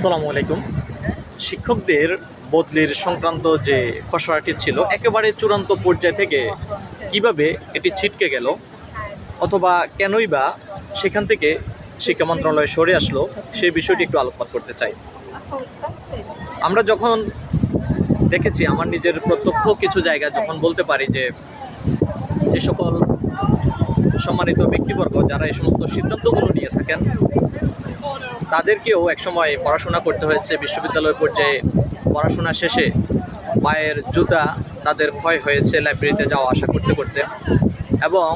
আসসালামু আলাইকুম। শিক্ষকদের বদলির সংক্রান্ত যে খসড়াটি ছিল, একেবারে চূড়ান্ত পর্যায় থেকে কীভাবে এটি ছিটকে গেল, অথবা কেনই বা সেখান থেকে শিক্ষা মন্ত্রণালয় সরে আসলো সেই বিষয়টি একটু আলোকপাত করতে চাই। আমরা যখন দেখেছি, আমার নিজের প্রত্যক্ষ কিছু জায়গা যখন বলতে পারি যে যে সকল সম্মানিত ব্যক্তিবর্গ যারা এই সমস্ত সিদ্ধান্তগুলো নিয়ে থাকেন তাদেরকেও একসময় পড়াশোনা করতে হয়েছে। বিশ্ববিদ্যালয় পর্যায়ে পড়াশোনা শেষে পায়ের জুতা তাদের ক্ষয় হয়েছে লাইব্রেরিতে যাওয়া আসা করতে করতে। এবং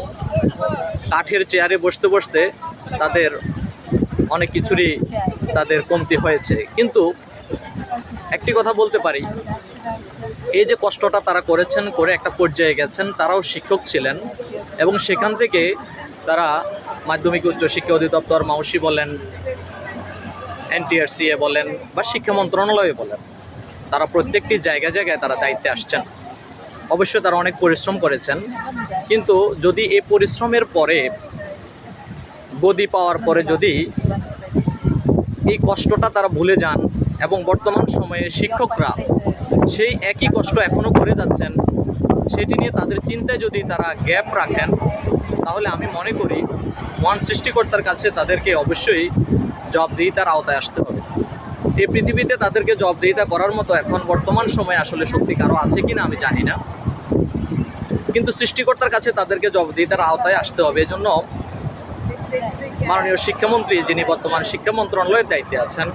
কাঠের চেয়ারে বসতে বসতে তাদের অনেক কিছুরই তাদের কমতি হয়েছে। কিন্তু একটি কথা বলতে পারি, এই যে কষ্টটা তারা করেছেন, করে একটা পর্যায়ে গেছেন, তারাও শিক্ষক ছিলেন এবং সেখান থেকে তারা মাধ্যমিক উচ্চশিক্ষা অধিদপ্তর মাউসি বলেন এনটিআরসিএ বলেন বা শিক্ষা মন্ত্রণালয়ে বলেন, তারা প্রত্যেকটি জায়গায় জায়গায় তারা দায়িত্বে আসছেন। অবশ্যই তারা অনেক পরিশ্রম করেছেন, কিন্তু যদি এই পরিশ্রমের পরে, গদি পাওয়ার পরে যদি এই কষ্টটা তারা ভুলে যান এবং বর্তমান সময়ে শিক্ষকরা সেই একই কষ্ট এখনও করে যাচ্ছেন, সেটি নিয়ে তাদের চিন্তায় যদি তারা গ্যাপ রাখেন, তাহলে আমি মনে করি, মহান সৃষ্টিকর্তার কাছে তাদেরকে অবশ্যই জবাবদিহিতার আওতায় আসতে হবে। এই পৃথিবীতে তাদেরকে জবাবদিহিতা করার মতো এখন বর্তমান সময়ে আসলে শক্তি কারও আছে কি না আমি জানি না। কিন্তু সৃষ্টিকর্তার কাছে তাদেরকে জবাবদিহিতার আওতায় আসতে হবে। এজন্য মাননীয় শিক্ষামন্ত্রী, যিনি বর্তমান শিক্ষা মন্ত্রণালয়ের দায়িত্বে আছেন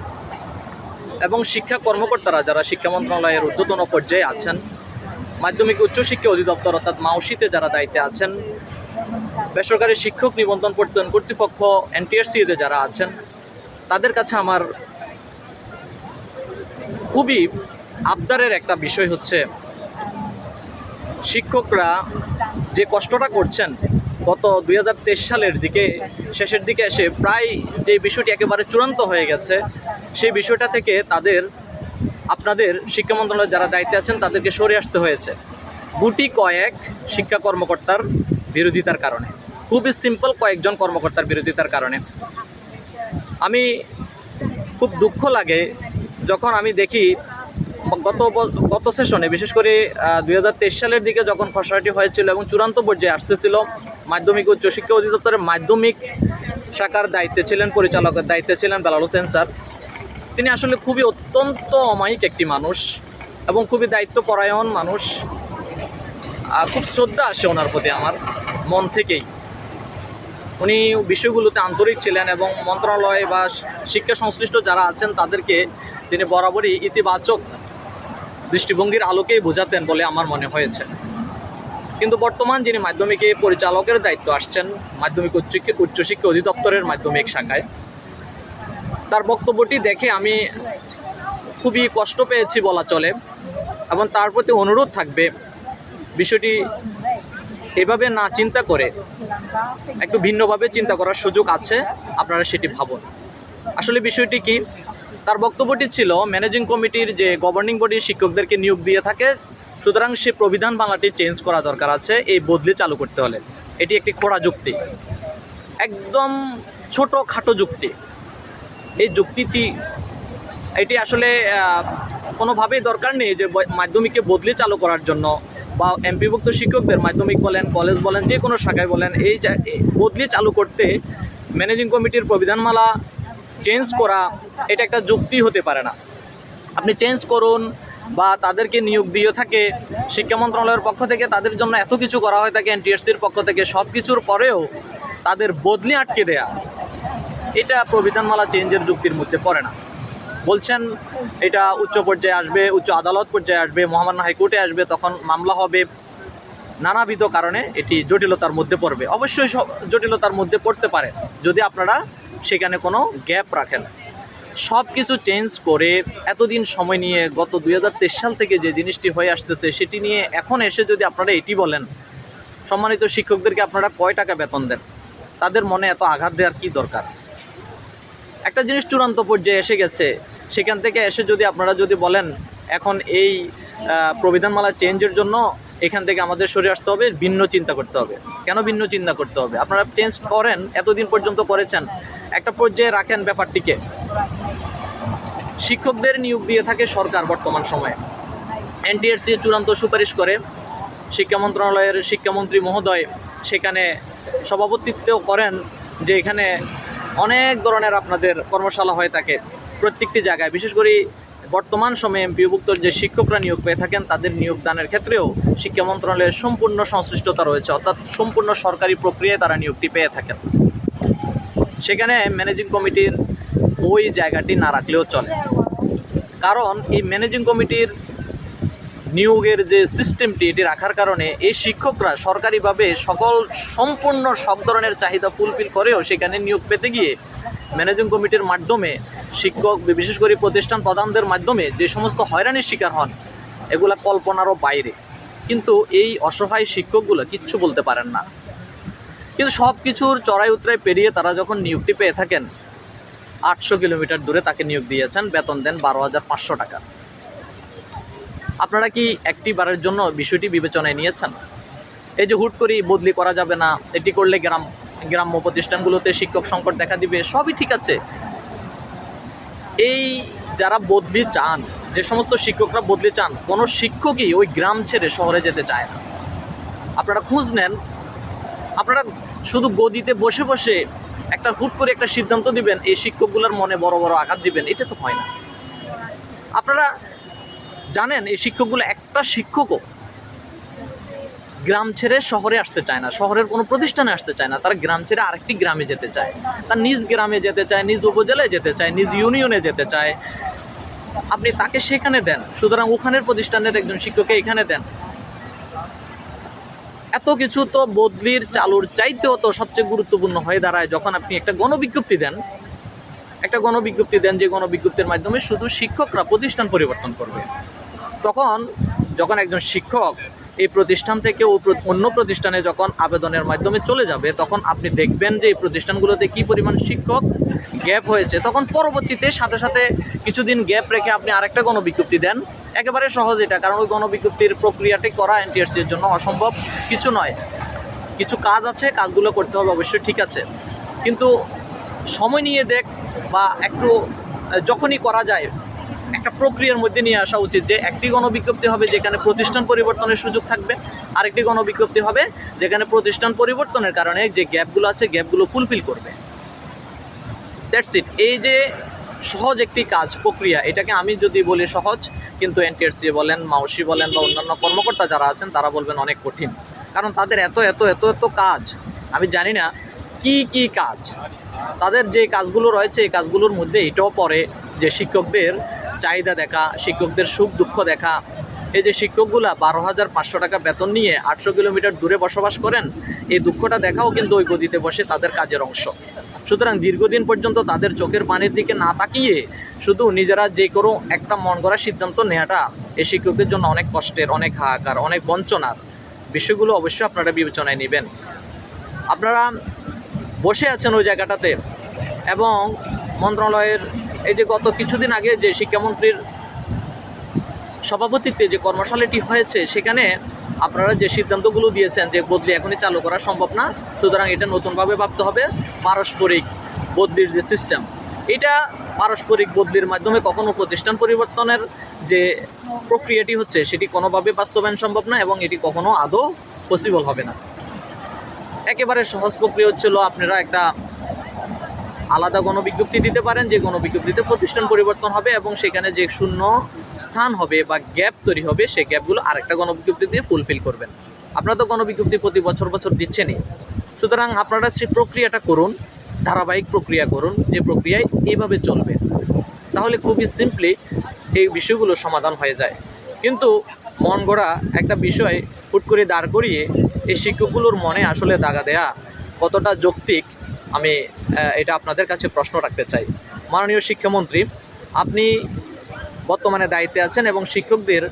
এবং শিক্ষা কর্মকর্তারা যারা শিক্ষা মন্ত্রণালয়ের ঊর্ধ্বতন পর্যায়ে আছেন, মাধ্যমিক উচ্চশিক্ষা অধিদপ্তর অর্থাৎ মাওসিতে যারা দায়িত্বে আছেন, বেসরকারি শিক্ষক নিবন্ধন প্রত্যয়ন কর্তৃপক্ষ, এনটিআরসিতে যারা আছেন তাদের কাছে আমার খুবই আবদারের একটা বিষয় হচ্ছে, শিক্ষকরা যে কষ্টটা করছেন গত দুই সালের দিকে, শেষের দিকে এসে প্রায় যে বিষয়টি একেবারে চূড়ান্ত হয়ে গেছে, সেই বিষয়টা থেকে তাদের, আপনাদের শিক্ষা মন্ত্রণালয়ে যারা দায়িত্বে আছেন, তাদেরকে সরে আসতে হয়েছে। গুটি কয়েক শিক্ষা কর্মকর্তার বিরোধিতার কারণে। খুবই সিম্পল কয়েকজন কর্মকর্তার বিরোধিতার কারণে। আমি খুব দুঃখ লাগে যখন আমি দেখি গত গত সেশনে বিশেষ করে দু হাজার তেইশ সালের দিকে যখন খসড়াটি হয়েছিল এবং চূড়ান্ত পর্যায়ে আসতেছিল, মাধ্যমিক উচ্চ শিক্ষা অধিদপ্তরের মাধ্যমিক শাখার দায়িত্বে ছিলেন, পরিচালকের দায়িত্বে ছিলেন বেলাল হোসেন স্যার। তিনি আসলে খুবই অত্যন্ত অমায়িক একটি মানুষ এবং খুবই দায়িত্বপরায়ণ মানুষ। খুব শ্রদ্ধা আসে ওনার প্রতি আমার, মন থেকেই। উনি বিষয়গুলোতে আন্তরিক ছিলেন এবং মন্ত্রণালয় বা শিক্ষা সংশ্লিষ্ট যারা আছেন তাদেরকে তিনি বরাবরই ইতিবাচক দৃষ্টিভঙ্গির আলোকেই বোঝাতেন বলে আমার মনে হয়েছে। কিন্তু বর্তমান যিনি মাধ্যমিকে পরিচালকের দায়িত্ব আসছেন, মাধ্যমিক উচ্চ উচ্চশিক্ষা অধিদপ্তরের মাধ্যমিক শাখায়, তার বক্তব্যটি দেখে আমি খুবই কষ্ট পেয়েছি বলা চলে এবং তার প্রতি অনুরোধ থাকবে বিষয়টি এভাবে না চিন্তা করে, একটু ভিন্নভাবে চিন্তা করার সুযোগ আছে আপনারা সেটি ভাবুন। আসলে বিষয়টি কি? তার বক্তব্যটি ছিল, ম্যানেজিং কমিটির যে গভর্নিং বডি শিক্ষকদেরকে নিয়োগ দিয়ে থাকে, সুতরাং সে প্রবিধান বাংলাটি চেঞ্জ করা দরকার আছে, এই বদলে চালু করতে হলে। এটি একটি খোড়া যুক্তি। একদম ছোট খাটো যুক্তি। এই যুক্তিটি, এটি আসলে কোনোভাবেই দরকার নেই যে মাধ্যমিকে বদলে চালু করার জন্য বা এমপিভুক্ত শিক্ষকদের মাধ্যমিক বলেন, কলেজ বলেন, যে কোনো শাখায় বলেন, এই এই চালু করতে ম্যানেজিং কমিটির প্রবিধানমালা চেঞ্জ করা, এটা একটা যুক্তি হতে পারে না। আপনি চেঞ্জ করুন বা তাদেরকে নিয়োগ দিয়ে থাকে, শিক্ষা মন্ত্রণালয়ের পক্ষ থেকে তাদের জন্য এত কিছু করা হয়ে থাকে এনটিএসসির পক্ষ থেকে সব কিছুর পরেও তাদের বদলি আটকে দেয়া, এটা প্রবিধানমালা চেঞ্জের যুক্তির মধ্যে পড়ে না। বলছেন, এটা উচ্চ পর্যায়ে আসবে, উচ্চ আদালত পর্যায়ে আসবে, মহামান্য হাইকোর্টে আসবে, তখন মামলা হবে। নানাবিধ কারণে এটি জটিলতার মধ্যে পড়বে। অবশ্যই সব জটিলতার মধ্যে পড়তে পারে, যদি আপনারা সেখানে কোনো গ্যাপ রাখেন। সব কিছু চেঞ্জ করে এতদিন সময় নিয়ে গত দুই সাল থেকে যে জিনিসটি হয়ে আসতেছে, সেটি নিয়ে এখন এসে যদি আপনারা এটি বলেন, সম্মানিত শিক্ষকদেরকে আপনারা কয় টাকা বেতন দেন? তাদের মনে এত আঘাত দেওয়ার কী দরকার? একটা জিনিস চূড়ান্ত পর্যায়ে এসে গেছে, সেখান থেকে এসে যদি আপনারা যদি বলেন, এখন এই প্রবিধানমালা চেঞ্জের জন্য এখান থেকে আমাদের সরে আসতে হবে, ভিন্ন চিন্তা করতে হবে। কেন ভিন্ন চিন্তা করতে হবে? আপনারা চেঞ্জ করেন, এতদিন পর্যন্ত করেছেন। একটা পর্যায়ে রাখেন ব্যাপারটিকে। শিক্ষকদের নিয়োগ দিয়ে থাকে সরকার বর্তমান সময়ে। এনটিআরসি চূড়ান্ত সুপারিশ করে, শিক্ষা মন্ত্রণালয়ের শিক্ষামন্ত্রী মহোদয় সেখানে সভাপতিত্ব করেন যে এখানে অনেক ধরনের আপনাদের কর্মশালা হয়ে থাকে প্রত্যেকটি জায়গায়। বিশেষ করে বর্তমান সময়ে এমপিভুক্ত যে শিক্ষকরা নিয়োগ পেয়ে থাকেন, তাদের নিয়োগদানের ক্ষেত্রেও শিক্ষা মন্ত্রণালয়ের সম্পূর্ণ সংশ্লিষ্টতা রয়েছে, অর্থাৎ সম্পূর্ণ সরকারি প্রক্রিয়ায় তারা নিয়োগটি পেয়ে থাকেন। সেখানে ম্যানেজিং কমিটির ওই জায়গাটি না রাখলেও চলে। কারণ এই ম্যানেজিং কমিটির নিয়োগের যে সিস্টেমটি এটি রাখার কারণে এই শিক্ষকরা সরকারিভাবে সকল সম্পূর্ণ সব ধরনের চাহিদা ফুলফিল করেও সেখানে নিয়োগ পেতে গিয়ে ম্যানেজিং কমিটির মাধ্যমে শিক্ষক, বিশেষ করে প্রতিষ্ঠান প্রধানদের মাধ্যমে যে সমস্ত হয়রানির শিকার হন, এগুলা কল্পনারও বাইরে। কিন্তু এই অসহায় শিক্ষকগুলো কিচ্ছু বলতে পারেন না। কিন্তু সব কিছুর চড়াই উতরাই পেরিয়ে তারা যখন নিয়োগটি পেয়ে থাকেন, আটশো কিলোমিটার দূরে তাকে নিয়োগ দিয়েছেন, বেতন দেন বারো হাজার পাঁচশো টাকা। আপনারা কি একটি বারের জন্য বিষয়টি বিবেচনায় নিয়েছেন? এই যে হুট করেই বদলি করা যাবে না, এটি করলে গ্রাম, গ্রাম্য প্রতিষ্ঠানগুলোতে শিক্ষক সংকট দেখা দিবে, সবই ঠিক আছে। এই যারা বদলি চান, যে সমস্ত শিক্ষকরা বদলি চান, কোনো শিক্ষকই ওই গ্রাম ছেড়ে শহরে যেতে চায় না। আপনারা খোঁজ নেন। আপনারা শুধু গদিতে বসে বসে একটা হুট করে একটা সিদ্ধান্ত দিবেন, এই শিক্ষকগুলোর মনে বড় বড় আঘাত দিবেন, এটা তো হয় না। আপনারা জানেন, এই শিক্ষকগুলো একটা শিক্ষকও গ্রাম ছেড়ে শহরে আসতে চায় না, শহরের কোনো প্রতিষ্ঠানে আসতে চায় না, তারা গ্রাম ছেড়ে আরেকটি গ্রামে যেতে চায়। তার নিজ গ্রামে যেতে চায়, নিজ উপজেলায় যেতে চায়, নিজ ইউনিয়নে যেতে চায়। আপনি তাকে সেখানে দেন, সুতরাং ওখানের প্রতিষ্ঠানের একজন শিক্ষককে এখানে দেন। এত কিছু তো বদলির চালুর চাইতেও তো সবচেয়ে গুরুত্বপূর্ণ হয়ে দাঁড়ায়, যখন আপনি একটা গণবিজ্ঞপ্তি দেন। একটা গণবিজ্ঞপ্তি দেন যে গণবিজ্ঞপ্তির মাধ্যমে শুধু শিক্ষকরা প্রতিষ্ঠান পরিবর্তন করবে। তখন যখন একজন শিক্ষক এই প্রতিষ্ঠান থেকে অন্য প্রতিষ্ঠানে যখন আবেদনের মাধ্যমে চলে যাবে, তখন আপনি দেখবেন যে এই প্রতিষ্ঠানগুলোতে কী পরিমাণ শিক্ষক গ্যাপ হয়েছে। তখন পরবর্তীতে সাথে সাথে কিছুদিন গ্যাপ রেখে আপনি আরেকটা গণবিজ্ঞপ্তি দেন। একেবারে সহজ এটা, কারণ ওই গণবিজ্ঞপ্তির প্রক্রিয়াটি করা এনটিআরসির জন্য অসম্ভব কিছু নয়। কিছু কাজ আছে, কাজগুলো করতে হবে, অবশ্যই ঠিক আছে। কিন্তু সময় নিয়ে দেখ বা একটু যখনই করা যায় একটা প্রক্রিয়ার মধ্যে নিয়ে আসা উচিত যে একটি গণবিজ্ঞপ্তি হবে যেখানে প্রতিষ্ঠান পরিবর্তনের সুযোগ থাকবে, আরেকটি গণবিজ্ঞপ্তি হবে যেখানে প্রতিষ্ঠান পরিবর্তনের কারণে যে গ্যাপগুলো আছে, গ্যাপগুলো ফুলফিল করবে। দ্যাটস ইট এই যে সহজ একটি কাজ, প্রক্রিয়া, এটাকে আমি যদি বলি সহজ, কিন্তু এনটিআরসি বলেন, মাউসি বলেন বা অন্যান্য কর্মকর্তা যারা আছেন, তারা বলবেন অনেক কঠিন। কারণ তাদের এত এত এত এত কাজ, আমি জানি না কি কি কাজ। তাদের যে কাজগুলো রয়েছে, এই কাজগুলোর মধ্যে এটাও পড়ে যে শিক্ষকদের চাহিদা দেখা, শিক্ষকদের সুখ দুঃখ দেখা। এই যে শিক্ষকগুলা বারো হাজার পাঁচশো টাকা বেতন নিয়ে আটশো কিলোমিটার দূরে বসবাস করেন, এই দুঃখটা দেখাও কিন্তু ওই গদিতে বসে তাদের কাজের অংশ। সুতরাং দীর্ঘদিন পর্যন্ত তাদের চোখের পানির দিকে না তাকিয়ে শুধু নিজেরা যে কোনো একটা মন করা সিদ্ধান্ত নেওয়াটা এই শিক্ষকদের জন্য অনেক কষ্টের, অনেক হাহাকার, অনেক বঞ্চনার। বিষয়গুলো অবশ্যই আপনারা বিবেচনায় নেবেন। আপনারা বসে আছেন ওই জায়গাটাতে এবং মন্ত্রণালয়ের এই যে গত কিছুদিন আগে যে শিক্ষামন্ত্রীর সভাপতিত্বে যে কর্মশালাটি হয়েছে, সেখানে আপনারা যে সিদ্ধান্তগুলো দিয়েছেন যে বদলি এখনই চালু করা সম্ভব না, সুতরাং এটা নতুনভাবে ভাবতে হবে পারস্পরিক বদলির যে সিস্টেম। এটা পারস্পরিক বদলির মাধ্যমে কখনো প্রতিষ্ঠান পরিবর্তনের যে প্রক্রিয়াটি হচ্ছে, সেটি কোনোভাবে বাস্তবায়ন সম্ভব না এবং এটি কখনো আদৌ পসিবল হবে না। একেবারে সহজ প্রক্রিয়া হচ্ছিল আপনারা একটা আলাদা গণবিজ্ঞপ্তি দিতে পারেন, যে গণবিজ্ঞপ্তিতে প্রতিষ্ঠান পরিবর্তন হবে এবং সেখানে যে শূন্য স্থান হবে বা গ্যাপ তৈরি হবে, সেই গ্যাপগুলো আরেকটা গণবিজ্ঞপ্তি দিয়ে ফুলফিল করবেন। আপনারা তো গণবিজ্ঞপ্তি প্রতি বছর বছর দিচ্ছেনই। সুতরাং আপনারা সেই প্রক্রিয়াটা করুন, ধারাবাহিক প্রক্রিয়া করুন, যে প্রক্রিয়ায় এইভাবে চলবে। তাহলে খুবই সিম্পলি এই বিষয়গুলো সমাধান হয়ে যায়। কিন্তু মন গড়া একটা বিষয় হুট করে দাঁড় করিয়ে এই শিক্ষকগুলোর মনে আসলে দাগা দেয়া কতটা যৌক্তিক আমি এটা আপনাদের কাছে প্রশ্ন রাখতে চাই। মাননীয় শিক্ষামন্ত্রী, আপনি বর্তমানে দায়িত্বে আছেন এবং শিক্ষকদের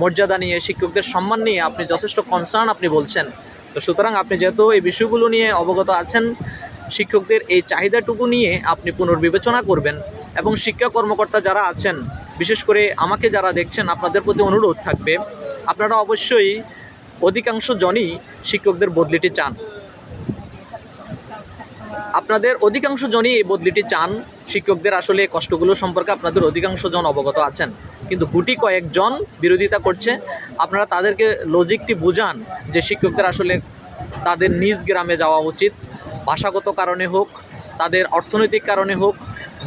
মর্যাদা নিয়ে, শিক্ষকদের সম্মান নিয়ে আপনি যথেষ্ট কনসার্ন আপনি বলছেন। তো সুতরাং আপনি যেহেতু এই বিষয়গুলো নিয়ে অবগত আছেন, শিক্ষকদের এই চাহিদাটুকু নিয়ে আপনি পুনর্বিবেচনা করবেন এবং শিক্ষা কর্মকর্তা যারা আছেন, বিশেষ করে আমাকে যারা দেখছেন, আপনাদের প্রতি অনুরোধ থাকবে, আপনারা অবশ্যই অধিকাংশ জনই শিক্ষকদের বদলিটি চান। আপনাদের অধিকাংশ জনই এই বদলিটি চান। শিক্ষকদের আসলে এই কষ্টগুলো সম্পর্কে আপনাদের অধিকাংশ জন অবগত আছেন। কিন্তু গুটি কয়েকজন বিরোধিতা করছে। আপনারা তাদেরকে লজিকটি বুঝান যে শিক্ষকদের আসলে তাদের নিজ গ্রামে যাওয়া উচিত। ভাষাগত কারণে হোক, তাদের অর্থনৈতিক কারণে হোক,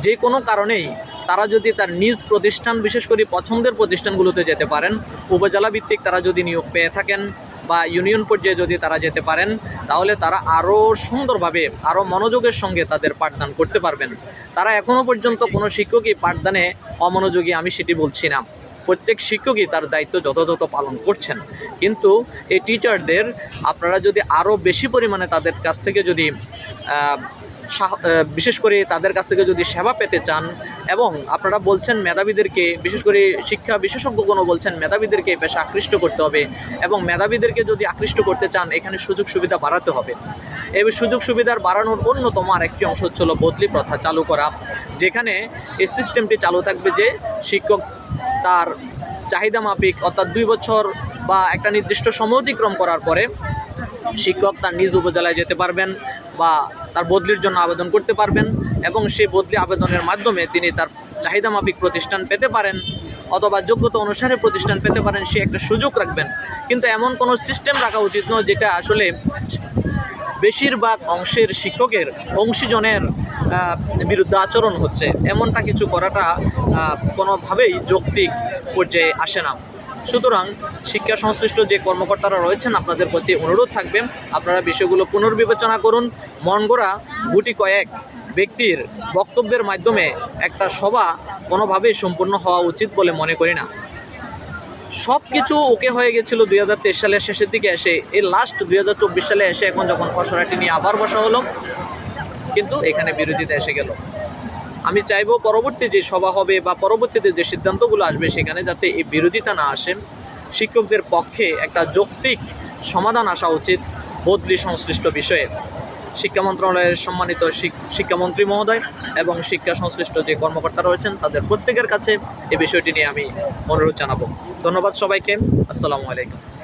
যে কোনো কারণেই তারা যদি তার নিজ প্রতিষ্ঠান, বিশেষ করে পছন্দের প্রতিষ্ঠানগুলোতে যেতে পারেন, উপজেলা ভিত্তিক তারা যদি নিয়োগ পেয়ে থাকেন বা ইউনিয়ন পর্যায়ে যদি তারা যেতে পারেন, তাহলে তারা আরও সুন্দরভাবে আরও মনোযোগের সঙ্গে তাদের পাঠদান করতে পারবেন। তারা এখনও পর্যন্ত কোনো শিক্ষকই পাঠদানে অমনোযোগী, আমি সেটি বলছি না। প্রত্যেক শিক্ষকই তার দায়িত্ব যথাযথ পালন করছেন। কিন্তু এই টিচারদের আপনারা যদি আরও বেশি পরিমাণে তাদের কাছ থেকে যদি বিশেষ করে তাদের কাছ থেকে যদি সেবা পেতে চান এবং আপনারা বলছেন মেধাবীদেরকে, বিশেষ করে শিক্ষা বিশেষজ্ঞগণও বলছেন মেধাবীদেরকে পেশা আকৃষ্ট করতে হবে এবং মেধাবীদেরকে যদি আকৃষ্ট করতে চান, এখানে সুযোগ সুবিধা বাড়াতে হবে। এই সুযোগ সুবিধার বাড়ানোর অন্যতম আর একটি অংশ হচ্ছিল বদলি প্রথা চালু করা, যেখানে এই সিস্টেমটি চালু থাকবে যে শিক্ষক তার চাহিদা মাফিক অর্থাৎ দুই বছর বা একটা নির্দিষ্ট সময় অতিক্রম করার পরে শিক্ষক তার নিজ উপজেলায় যেতে পারবেন। বা তার বদলির জন্য আবেদন করতে পারবেন এবং সেই বদলি আবেদনের মাধ্যমে তিনি তার চাহিদা মাফিক প্রতিষ্ঠান পেতে পারেন অথবা যোগ্যতা অনুসারে প্রতিষ্ঠান পেতে পারেন, সে একটা সুযোগ রাখবেন। কিন্তু এমন কোনো সিস্টেম রাখা উচিত নয় যেটা আসলে বেশিরভাগ অংশের শিক্ষকের অংশীজনের বিরুদ্ধে আচরণ হচ্ছে। এমনটা কিছু করাটা কোনোভাবেই যৌক্তিক পর্যায়ে আসে না। সুতরাং শিক্ষা সংশ্লিষ্ট যে কর্মকর্তারা রয়েছেন, আপনাদের প্রতি অনুরোধ থাকবে। আপনারা বিষয়গুলো পুনর্বিবেচনা করুন। মন গড়া গুটি কয়েক ব্যক্তির বক্তব্যের মাধ্যমে একটা সভা কোনোভাবেই সম্পূর্ণ হওয়া উচিত বলে মনে করি না। সব কিছু ওকে হয়ে গেছিল দুই হাজার তেইশ সালের শেষের দিকে এসে, এই লাস্ট দুই হাজার চব্বিশ সালে এসে এখন যখন খসড়াটি নিয়ে আবার বসা হলো, কিন্তু এখানে বিরোধিতা এসে গেল। আমি চাইব পরবর্তী যে সভা হবে বা পরবর্তীতে যে সিদ্ধান্তগুলো আসবে সেখানে যাতে এই বিরোধিতা না আসে শিক্ষকদের পক্ষে একটা যৌক্তিক সমাধান আসা উচিত বদলি সংশ্লিষ্ট বিষয়ে। শিক্ষা মন্ত্রণালয়ের সম্মানিত শিক্ষামন্ত্রী মহোদয় এবং শিক্ষা সংশ্লিষ্ট যে কর্মকর্তা রয়েছেন, তাদের প্রত্যেকের কাছে এই বিষয়টি নিয়ে আমি অনুরোধ জানাব। ধন্যবাদ সবাইকে। আসসালামু আলাইকুম।